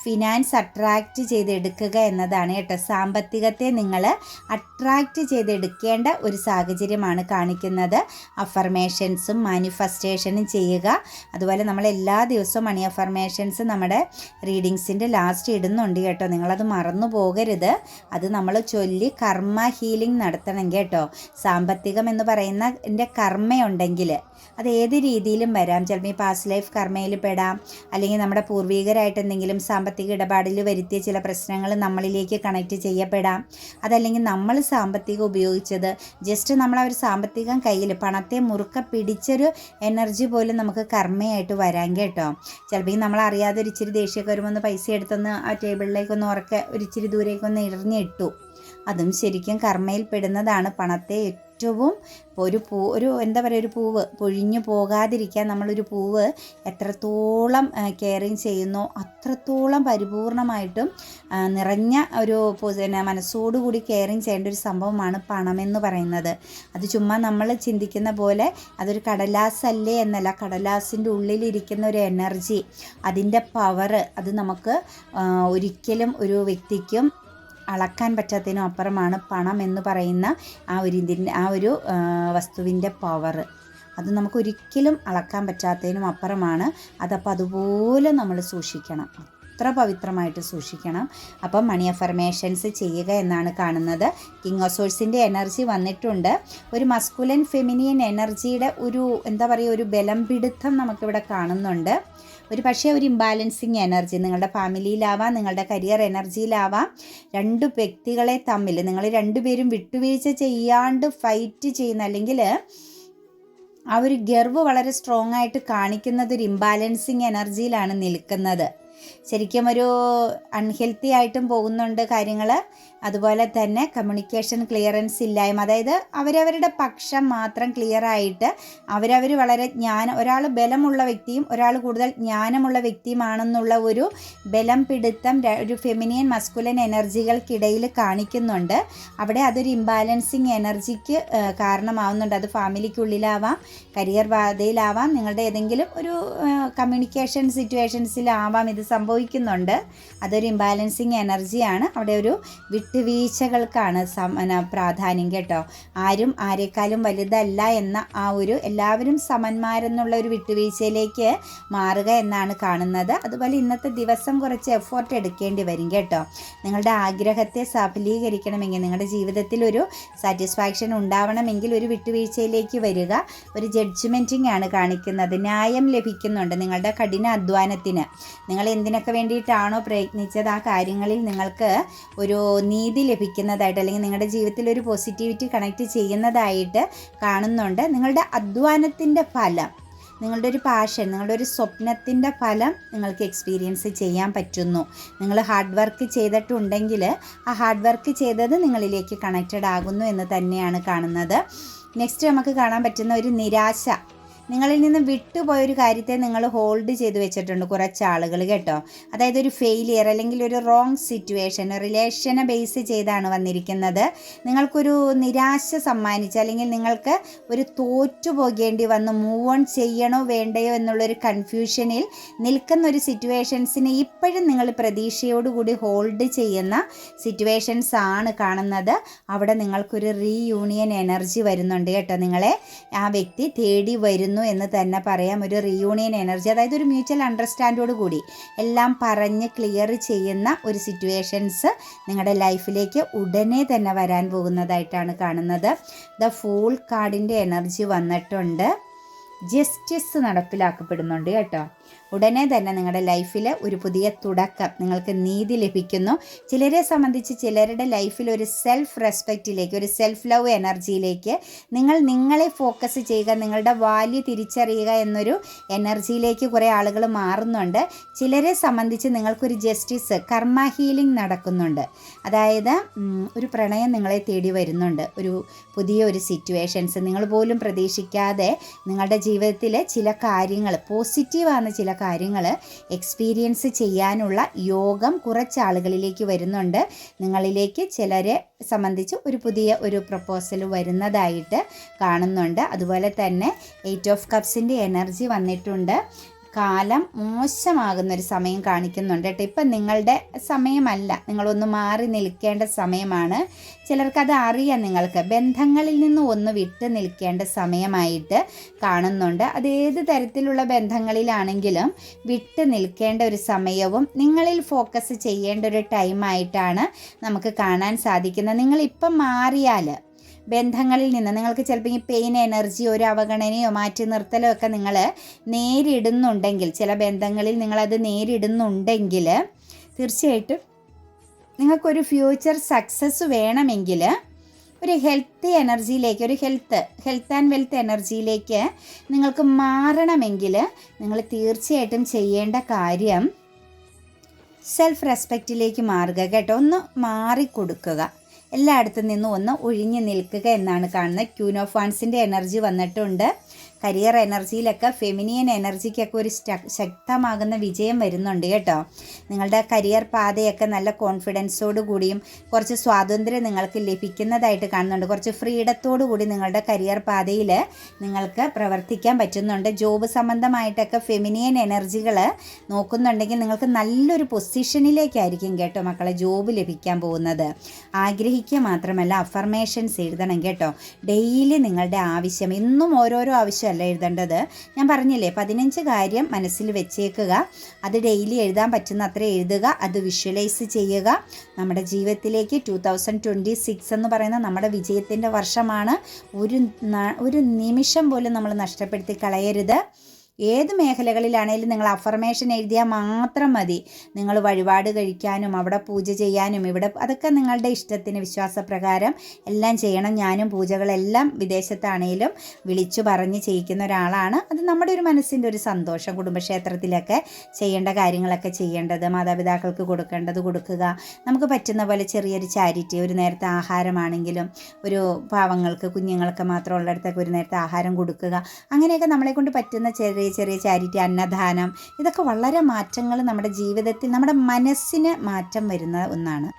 ഫിനാൻസ് അട്രാക്റ്റ് ചെയ്തെടുക്കുക എന്നതാണ് കേട്ടോ. സാമ്പത്തികത്തെ നിങ്ങൾ അട്രാക്റ്റ് ചെയ്തെടുക്കേണ്ട ഒരു സാഹചര്യമാണ് കാണിക്കുന്നത്. അഫർമേഷൻസും മാനിഫെസ്റ്റേഷനും ചെയ്യുക. അതുപോലെ നമ്മൾ എല്ലാ ദിവസവും മണി അഫർമേഷൻസ് നമ്മുടെ റീഡിങ്സിന്റെ ലാസ്റ്റ് ഇടുന്നുണ്ട് കേട്ടോ. നിങ്ങളത് മറന്നു പോകരുത്. അത് നമ്മൾ ചൊല്ലി കർമ്മ ഹീലിംഗ് നടത്തണം കേട്ടോ. സാമ്പത്തികം എന്ന് പറയുന്ന എന്റെ കർമ്മയുണ്ടെങ്കിൽ അത് ഏത് രീതിയിലും വരാം. ചിലപ്പോൾ പാസ്റ്റ് ലൈഫ് കർമ്മയിൽ പെടാം. അല്ലെങ്കിൽ നമ്മുടെ പൂർവികരായിട്ട് എന്തെങ്കിലും സാമ്പത്തിക ഇടപാടിൽ വരുത്തിയ ചില പ്രശ്നങ്ങൾ നമ്മളിലേക്ക് കണക്ട് ചെയ്യപ്പെടാം. അതല്ലെങ്കിൽ നമ്മൾ സാമ്പത്തികം ഉപയോഗിച്ചത് ജസ്റ്റ് ഒരു സാമ്പത്തികം കയ്യിൽ പണത്തെ മുറുക്ക പിടിച്ചൊരു എനർജി പോലും നമുക്ക് കർമ്മയായിട്ട് വരാം കേട്ടോ. ചിലപ്പോൾ നമ്മൾ അറിയാതെ ഒരു ഇച്ചിരി ദേഷ്യമൊക്കെ വരുമ്പോൾ പൈസ എടുത്തൊന്ന് ആ ടേബിളിലേക്കൊന്ന് ഉറക്കെ ഒരു ഇച്ചിരി ദൂരേക്കൊന്ന് ഇറിഞ്ഞിട്ടു അതും ശരിക്കും കർമ്മയിൽ പെടുന്നതാണ് പണത്തെ ഏറ്റവും ഒരു പൂ ഒരു എന്താ പറയുക ഒരു പൂവ് പൊഴിഞ്ഞു പോകാതിരിക്കാൻ നമ്മളൊരു പൂവ് എത്രത്തോളം കെയറിങ് ചെയ്യുന്നോ അത്രത്തോളം പരിപൂർണമായിട്ടും നിറഞ്ഞ ഒരു പിന്നെ മനസ്സോടുകൂടി കെയറിങ് ചെയ്യേണ്ട ഒരു സംഭവമാണ് പണമെന്ന് പറയുന്നത്. അത് ചുമ്മാ നമ്മൾ ചിന്തിക്കുന്ന പോലെ അതൊരു കടലാസല്ലേ എന്നല്ല കടലാസിന്റെ ഉള്ളിലിരിക്കുന്ന ഒരു എനർജി അതിന്റെ പവർ അത് നമുക്ക് ഒരിക്കലും ഒരു വ്യക്തിക്കും അളക്കാൻ പറ്റാത്തതിനും അപ്പുറമാണ് പണം എന്ന് പറയുന്ന ആ ഒരു ഇതിന്റെ ആ ഒരു വസ്തുവിന്റെ പവർ അത് നമുക്ക് ഒരിക്കലും അളക്കാൻ പറ്റാത്തതിനും അപ്പുറമാണ്. അതപ്പോൾ അതുപോലെ നമ്മൾ സൂക്ഷിക്കണം. അത്ര പവിത്രമായിട്ട് സൂക്ഷിക്കണം. അപ്പം മണി അഫർമേഷൻസ് ചെയ്യുക എന്നാണ് കാണുന്നത്. കിങ് ഓഫ് സോഴ്സിന്റെ എനർജി വന്നിട്ടുണ്ട്. ഒരു മസ്കുലൻ ഫെമിനിയൻ എനർജിയുടെ ഒരു എന്താ പറയുക ഒരു ബലം പിടുത്തം നമുക്കിവിടെ കാണുന്നുണ്ട്. ഒരു പക്ഷേ ഒരു ഇംബാലൻസിങ് എനർജി നിങ്ങളുടെ ഫാമിലിയിലാവാം നിങ്ങളുടെ കരിയർ എനർജിയിലാവാം രണ്ട് വ്യക്തികളെ തമ്മിൽ നിങ്ങൾ രണ്ടുപേരും വിട്ടുവീഴ്ച ചെയ്യാണ്ട് ഫൈറ്റ് ചെയ്യുന്ന അല്ലെങ്കിൽ ആ ഒരു ഗർവ് വളരെ സ്ട്രോങ് ആയിട്ട് കാണിക്കുന്നത് ഒരു ഇംബാലൻസിങ് എനർജിയിലാണ് നിൽക്കുന്നത്. ശരിക്കും ഒരു അൺഹെൽത്തി ആയിട്ടും പോകുന്നുണ്ട് കാര്യങ്ങൾ അതുപോലെ തന്നെ കമ്മ്യൂണിക്കേഷൻ ക്ലിയറൻസ് ഇല്ലായ്മ. അതായത് അവരവരുടെ പക്ഷം മാത്രം ക്ലിയർ ആയിട്ട് അവരവർ വളരെ ജ്ഞാനം ഒരാൾ ബലമുള്ള വ്യക്തിയും ഒരാൾ കൂടുതൽ ജ്ഞാനമുള്ള വ്യക്തിയുമാണെന്നുള്ള ഒരു ബലം പിടുത്തം ഒരു ഫെമിനിയൻ മസ്കുലൻ എനർജികൾക്കിടയിൽ കാണിക്കുന്നുണ്ട്. അവിടെ അതൊരു ഇംബാലൻസിങ് എനർജിക്ക് കാരണമാവുന്നുണ്ട്. അത് ഫാമിലിക്കുള്ളിലാവാം കരിയർ ബാധയിലാവാം നിങ്ങളുടെ ഏതെങ്കിലും ഒരു കമ്മ്യൂണിക്കേഷൻ സിറ്റുവേഷൻസിലാവാം ഇത് സംഭവിക്കുന്നുണ്ട്. അതൊരു ഇംബാലൻസിങ് എനർജിയാണ് അവിടെ ഒരു വിട്ടുവീഴ്ചകൾക്കാണ് സമന പ്രാധാന്യം കേട്ടോ. ആരും ആരെക്കാളും വലുതല്ല എന്ന ആ ഒരു എല്ലാവരും സമന്മാരെന്നുള്ള ഒരു വിട്ടുവീഴ്ചയിലേക്ക് മാറുക എന്നാണ് കാണുന്നത്. അതുപോലെ ഇന്നത്തെ ദിവസം കുറച്ച് എഫോർട്ട് എടുക്കേണ്ടി വരും കേട്ടോ. നിങ്ങളുടെ ആഗ്രഹത്തെ സഫലീകരിക്കണമെങ്കിൽ നിങ്ങളുടെ ജീവിതത്തിൽ ഒരു സാറ്റിസ്ഫാക്ഷൻ ഉണ്ടാവണമെങ്കിൽ ഒരു വിട്ടുവീഴ്ചയിലേക്ക് വരിക. ഒരു ജഡ്ജ്മെന്റിംഗ് ആണ് കാണിക്കുന്നത്. ന്യായം ലഭിക്കുന്നുണ്ട് നിങ്ങളുടെ കഠിന അധ്വാനത്തിന്. നിങ്ങൾ എന്തിനൊക്കെ വേണ്ടിയിട്ടാണോ പ്രയത്നിച്ചത്? ആ കാര്യങ്ങളിൽ നിങ്ങൾക്ക് ഒരു നീതി ലഭിക്കുന്നതായിട്ട് അല്ലെങ്കിൽ നിങ്ങളുടെ ജീവിതത്തിൽ ഒരു പോസിറ്റിവിറ്റി കണക്ട് ചെയ്യുന്നതായിട്ട് കാണുന്നുണ്ട്. നിങ്ങളുടെ അധ്വാനത്തിന്റെ ഫലം നിങ്ങളുടെ ഒരു പാഷൻ നിങ്ങളുടെ ഒരു സ്വപ്നത്തിന്റെ ഫലം നിങ്ങൾക്ക് എക്സ്പീരിയൻസ് ചെയ്യാൻ പറ്റുന്നു. നിങ്ങൾ ഹാർഡ് വർക്ക് ചെയ്തിട്ടുണ്ടെങ്കിൽ ആ ഹാർഡ് വർക്ക് ചെയ്തത് നിങ്ങളിലേക്ക് കണക്റ്റഡ് ആകുന്നു എന്ന് തന്നെയാണ് കാണുന്നത്. നെക്സ്റ്റ് നമുക്ക് കാണാൻ പറ്റുന്ന ഒരു നിരാശ. നിങ്ങളിൽ നിന്ന് വിട്ടുപോയൊരു കാര്യത്തെ നിങ്ങൾ ഹോൾഡ് ചെയ്ത് വെച്ചിട്ടുണ്ട് കുറച്ച് ആളുകൾ കേട്ടോ. അതായത് ഒരു ഫെയിലിയർ അല്ലെങ്കിൽ ഒരു റോങ് സിറ്റുവേഷൻ റിലേഷനെ ബേസ് ചെയ്താണ് വന്നിരിക്കുന്നത്. നിങ്ങൾക്കൊരു നിരാശ സമ്മാനിച്ച് അല്ലെങ്കിൽ നിങ്ങൾക്ക് ഒരു തോറ്റുപോകേണ്ടി വന്ന് മൂവ് ഓൺ ചെയ്യണോ വേണ്ടയോ എന്നുള്ളൊരു കൺഫ്യൂഷനിൽ നിൽക്കുന്ന ഒരു സിറ്റുവേഷൻസിനെ ഇപ്പോഴും നിങ്ങൾ പ്രതീക്ഷയോടുകൂടി ഹോൾഡ് ചെയ്യുന്ന സിറ്റുവേഷൻസ് ആണ് കാണുന്നത്. അവിടെ നിങ്ങൾക്കൊരു റീയൂണിയൻ എനർജി വരുന്നുണ്ട് കേട്ടോ. നിങ്ങളെ ആ വ്യക്തി തേടി വരുന്നു. വരുന്നു എന്ന് തന്നെ പറയാം. ഒരു റിയൂണിയൻ എനർജി അതായത് ഒരു മ്യൂച്വൽ അണ്ടർസ്റ്റാൻഡോട് കൂടി എല്ലാം പറഞ്ഞ് ക്ലിയർ ചെയ്യുന്ന ഒരു സിറ്റുവേഷൻസ് നിങ്ങളുടെ ലൈഫിലേക്ക് ഉടനെ തന്നെ വരാൻ പോകുന്നതായിട്ടാണ് കാണുന്നത്. ദ ഫൂൾ കാർഡിന്റെ എനർജി വന്നിട്ടുണ്ട്. ജസ്റ്റിസ് നടപ്പിലാക്കപ്പെടുന്നുണ്ട് കേട്ടോ. ഉടനെ തന്നെ നിങ്ങളുടെ ലൈഫിൽ ഒരു പുതിയ തുടക്കം നിങ്ങൾക്ക് നീതി ലഭിക്കുന്നു. ചിലരെ സംബന്ധിച്ച് ചിലരുടെ ലൈഫിൽ ഒരു സെൽഫ് റെസ്പെക്റ്റിലേക്ക് ഒരു സെൽഫ് ലവ് എനർജിയിലേക്ക് നിങ്ങൾ നിങ്ങളെ ഫോക്കസ് ചെയ്യുക നിങ്ങളുടെ വാല്യൂ തിരിച്ചറിയുക എന്നൊരു എനർജിയിലേക്ക് കുറേ ആളുകൾ മാറുന്നുണ്ട്. ചിലരെ സംബന്ധിച്ച് നിങ്ങൾക്കൊരു ജസ്റ്റിസ് കർമ്മ ഹീലിംഗ് നടക്കുന്നുണ്ട്. അതായത് ഒരു പ്രണയം നിങ്ങളെ തേടി വരുന്നുണ്ട്. ഒരു പുതിയ ഒരു സിറ്റുവേഷൻസ് നിങ്ങൾ പോലും പ്രതീക്ഷിക്കാതെ നിങ്ങളുടെ ജീവിതത്തിലെ ചില കാര്യങ്ങൾ പോസിറ്റീവാണ് ചില കാര്യങ്ങൾ എക്സ്പീരിയൻസ് ചെയ്യാനുള്ള യോഗം കുറച്ച് ആളുകളിലേക്ക് വരുന്നുണ്ട്. നിങ്ങളിലേക്ക് ചിലരെ സംബന്ധിച്ച് ഒരു പുതിയ ഒരു പ്രപ്പോസൽ വരുന്നതായിട്ട് കാണുന്നുണ്ട്. അതുപോലെ തന്നെ എയ്റ്റ് ഓഫ് കപ്സിന്റെ എനർജി വന്നിട്ടുണ്ട്. കാലം മോശമാകുന്ന ഒരു സമയം കാണിക്കുന്നുണ്ട് കേട്ടോ. ഇപ്പം നിങ്ങളുടെ സമയമല്ല. നിങ്ങളൊന്ന് മാറി നിൽക്കേണ്ട സമയമാണ്. ചിലർക്കത് അറിയാം നിങ്ങൾക്ക്. ബന്ധങ്ങളിൽ നിന്ന് ഒന്ന് വിട്ട് നിൽക്കേണ്ട സമയമായിട്ട് കാണുന്നുണ്ട്. അത് ഏത് തരത്തിലുള്ള ബന്ധങ്ങളിലാണെങ്കിലും വിട്ട് നിൽക്കേണ്ട ഒരു സമയവും നിങ്ങളിൽ ഫോക്കസ് ചെയ്യേണ്ട ഒരു ടൈമായിട്ടാണ് നമുക്ക് കാണാൻ സാധിക്കുന്നത്. നിങ്ങളിപ്പം മാറിയാൽ ബന്ധങ്ങളിൽ നിന്ന് നിങ്ങൾക്ക് ചിലപ്പോൾ ഈ പെയിൻ എനർജി ഒരു അവഗണനയോ മാറ്റി നിർത്തലോ ഒക്കെ നിങ്ങൾ നേരിടുന്നുണ്ടെങ്കിൽ ചില ബന്ധങ്ങളിൽ നിങ്ങളത് നേരിടുന്നുണ്ടെങ്കിൽ തീർച്ചയായിട്ടും നിങ്ങൾക്കൊരു ഫ്യൂച്ചർ സക്സസ് വേണമെങ്കിൽ ഒരു ഹെൽത്തി എനർജിയിലേക്ക് ഒരു ഹെൽത്ത് ഹെൽത്ത് ആൻഡ് വെൽത്ത് എനർജിയിലേക്ക് നിങ്ങൾക്ക് മാറണമെങ്കിൽ നിങ്ങൾ തീർച്ചയായിട്ടും ചെയ്യേണ്ട കാര്യം സെൽഫ് റെസ്പെക്റ്റിലേക്ക് മാറുക കേട്ടോ. ഒന്ന് മാറിക്കൊടുക്കുക. എല്ലായിടത്തു നിന്നും ഒന്ന് ഒഴിഞ്ഞു നിൽക്കുക എന്നാണ് കാണുന്നത്. ക്യൂൻ ഓഫ് ഫാൻസിന്റെ എനർജി വന്നിട്ടുണ്ട്. കരിയർ എനർജിയിലൊക്കെ ഫെമിനിയൻ എനർജിക്കൊക്കെ ഒരു ശക്തമാകുന്ന വിജയം വരുന്നുണ്ട് കേട്ടോ. നിങ്ങളുടെ കരിയർ പാതയൊക്കെ നല്ല കോൺഫിഡൻസോട് കൂടിയും കുറച്ച് സ്വാതന്ത്ര്യം നിങ്ങൾക്ക് ലഭിക്കുന്നതായിട്ട് കാണുന്നുണ്ട്. കുറച്ച് ഫ്രീഡത്തോടു കൂടി നിങ്ങളുടെ കരിയർ പാതയിൽ നിങ്ങൾക്ക് പ്രവർത്തിക്കാൻ പറ്റുന്നുണ്ട്. ജോബ് സംബന്ധമായിട്ടൊക്കെ ഫെമിനിയൻ എനർജികൾ നോക്കുന്നുണ്ടെങ്കിൽ നിങ്ങൾക്ക് നല്ലൊരു പൊസിഷനിലേക്കായിരിക്കും കേട്ടോ മക്കളെ ജോബ് ലഭിക്കാൻ പോകുന്നത്. ആഗ്രഹിക്കുക മാത്രമല്ല അഫർമേഷൻസ് എഴുതണം കേട്ടോ. ഡെയിലി നിങ്ങളുടെ ആവശ്യം ഇന്നും ഓരോരോ ആവശ്യം അല്ല എഴുതേണ്ടത്. ഞാൻ പറഞ്ഞില്ലേ പതിനഞ്ച് കാര്യം മനസ്സിൽ വെച്ചേക്കുക. അത് ഡെയിലി എഴുതാൻ പറ്റുന്ന അത്ര എഴുതുക. അത് വിഷ്വലൈസ് ചെയ്യുക. നമ്മുടെ ജീവിതത്തിലേക്ക് ടു തൗസൻഡ് ട്വന്റി സിക്സ് എന്ന് പറയുന്ന നമ്മുടെ വിജയത്തിന്റെ വർഷമാണ്. ഒരു ഒരു നിമിഷം പോലും നമ്മൾ നഷ്ടപ്പെടുത്തി കളയരുത്. ഏത് മേഖലകളിലാണേലും നിങ്ങൾ അഫർമേഷൻ എഴുതിയാൽ മാത്രം മതി. നിങ്ങൾ വഴിപാട് കഴിക്കാനും അവിടെ പൂജ ചെയ്യാനും ഇവിടെ അതൊക്കെ നിങ്ങളുടെ ഇഷ്ടത്തിന് വിശ്വാസപ്രകാരം എല്ലാം ചെയ്യണം. ഞാനും പൂജകളെല്ലാം വിദേശത്താണേലും വിളിച്ചു പറഞ്ഞ് ചെയ്യിക്കുന്ന ഒരാളാണ്. അത് നമ്മുടെ ഒരു മനസ്സിന്റെ ഒരു സന്തോഷം കുടുംബക്ഷേത്രത്തിലൊക്കെ ചെയ്യേണ്ട കാര്യങ്ങളൊക്കെ ചെയ്യേണ്ടത് മാതാപിതാക്കൾക്ക് കൊടുക്കേണ്ടത് കൊടുക്കുക. നമുക്ക് പറ്റുന്ന പോലെ ചെറിയൊരു ചാരിറ്റി ഒരു നേരത്തെ ആഹാരമാണെങ്കിലും ഒരു പാവങ്ങൾക്ക് കുഞ്ഞുങ്ങൾക്ക് മാത്രം ഉള്ളിടത്തൊക്കെ ഒരു നേരത്തെ ആഹാരം കൊടുക്കുക. അങ്ങനെയൊക്കെ നമ്മളെ കൊണ്ട് പറ്റുന്ന ചെറിയ ചെറിയ ചാരിറ്റി അന്നദാനം ഇതൊക്കെ വളരെ മാറ്റങ്ങൾ നമ്മുടെ ജീവിതത്തിൽ നമ്മുടെ മനസ്സിന് മാറ്റം വരുന്ന ഒന്നാണ്.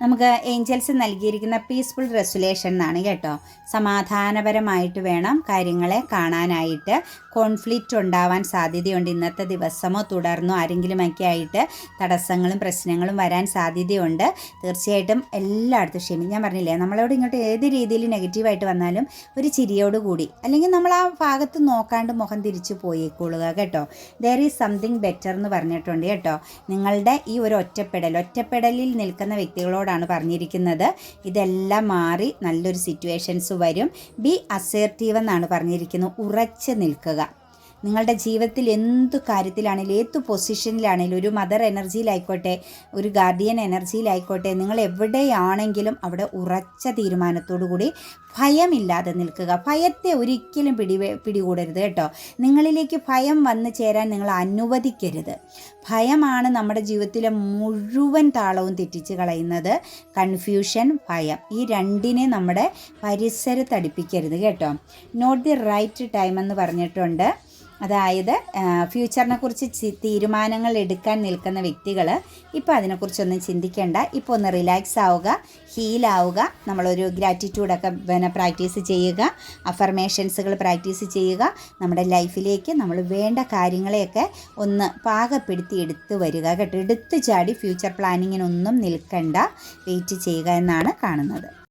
നമുക്ക് ഏഞ്ചൽസ് നൽകിയിരിക്കുന്ന പീസ്ഫുൾ റെസുലേഷൻ എന്നാണ് കേട്ടോ. സമാധാനപരമായിട്ട് വേണം കാര്യങ്ങളെ കാണാനായിട്ട്. കോൺഫ്ലിക്റ്റ് ഉണ്ടാവാൻ സാധ്യതയുണ്ട്. ഇന്നത്തെ ദിവസമോ തുടർന്നോ ആരെങ്കിലുമൊക്കെ ആയിട്ട് തടസ്സങ്ങളും പ്രശ്നങ്ങളും വരാൻ സാധ്യതയുണ്ട്. തീർച്ചയായിട്ടും എല്ലായിടത്തും ക്ഷമി. ഞാൻ പറഞ്ഞില്ലേ നമ്മളോട് ഇങ്ങോട്ട് ഏത് രീതിയിൽ നെഗറ്റീവായിട്ട് വന്നാലും ഒരു ചിരിയോട് കൂടി അല്ലെങ്കിൽ നമ്മൾ ആ ഭാഗത്ത് നോക്കാണ്ട് മുഖം തിരിച്ചു പോയിക്കൊള്ളുക കേട്ടോ. ദർ ഈസ് സംതിങ് ബെറ്റർ എന്ന് പറഞ്ഞിട്ടുണ്ട് കേട്ടോ. നിങ്ങളുടെ ഈ ഒരു ഒറ്റപ്പെടൽ ഒറ്റപ്പെടലിൽ നിൽക്കുന്ന വ്യക്തികളോട് നമ്മളോടാണ് പറഞ്ഞിരിക്കുന്നത്. ഇതെല്ലാം മാറി നല്ലൊരു സിറ്റുവേഷൻസ് വരും. ബി അസേർട്ടീവ് എന്നാണ് പറഞ്ഞിരിക്കുന്നത്. ഉറച്ചു നിൽക്കുക. നിങ്ങളുടെ ജീവിതത്തിൽ എന്ത് കാര്യത്തിലാണെങ്കിലും ഏത് പൊസിഷനിലാണെങ്കിലും ഒരു മദർ എനർജിയിലായിക്കോട്ടെ ഒരു ഗാർഡിയൻ എനർജിയിലായിക്കോട്ടെ നിങ്ങൾ എവിടെയാണെങ്കിലും അവിടെ ഉറച്ച തീരുമാനത്തോടു കൂടി ഭയമില്ലാതെ നിൽക്കുക. ഭയത്തെ ഒരിക്കലും പിടി പിടികൂടരുത് കേട്ടോ. നിങ്ങളിലേക്ക് ഭയം വന്നു ചേരാൻ നിങ്ങൾ അനുവദിക്കരുത്. ഭയമാണ് നമ്മുടെ ജീവിതത്തിലെ മുഴുവൻ താളവും തെറ്റിച്ച് കളയുന്നത്. കൺഫ്യൂഷൻ ഭയം ഈ രണ്ടിനെ നമ്മുടെ പരിസരത്തടിപ്പിക്കരുത് കേട്ടോ. നോട്ട് ദി റൈറ്റ് ടൈം എന്ന് പറഞ്ഞിട്ടുണ്ട്. അതായത് ഫ്യൂച്ചറിനെ കുറിച്ച് തീരുമാനങ്ങൾ എടുക്കാൻ നിൽക്കുന്ന വ്യക്തികൾ ഇപ്പോൾ അതിനെക്കുറിച്ചൊന്നും ചിന്തിക്കേണ്ട. ഇപ്പോൾ ഒന്ന് റിലാക്സ് ആവുക ഹീലാവുക നമ്മളൊരു ഗ്രാറ്റിറ്റ്യൂഡൊക്കെ പിന്നെ പ്രാക്ടീസ് ചെയ്യുക അഫർമേഷൻസുകൾ പ്രാക്ടീസ് ചെയ്യുക നമ്മുടെ ലൈഫിലേക്ക് നമ്മൾ വേണ്ട കാര്യങ്ങളെയൊക്കെ ഒന്ന് പാകപ്പെടുത്തി എടുത്ത് വരിക കേട്ടോ. എടുത്തു ചാടി ഫ്യൂച്ചർ പ്ലാനിങ്ങിനൊന്നും നിൽക്കണ്ട. വെയിറ്റ് ചെയ്യുക എന്നാണ് കാണുന്നത്.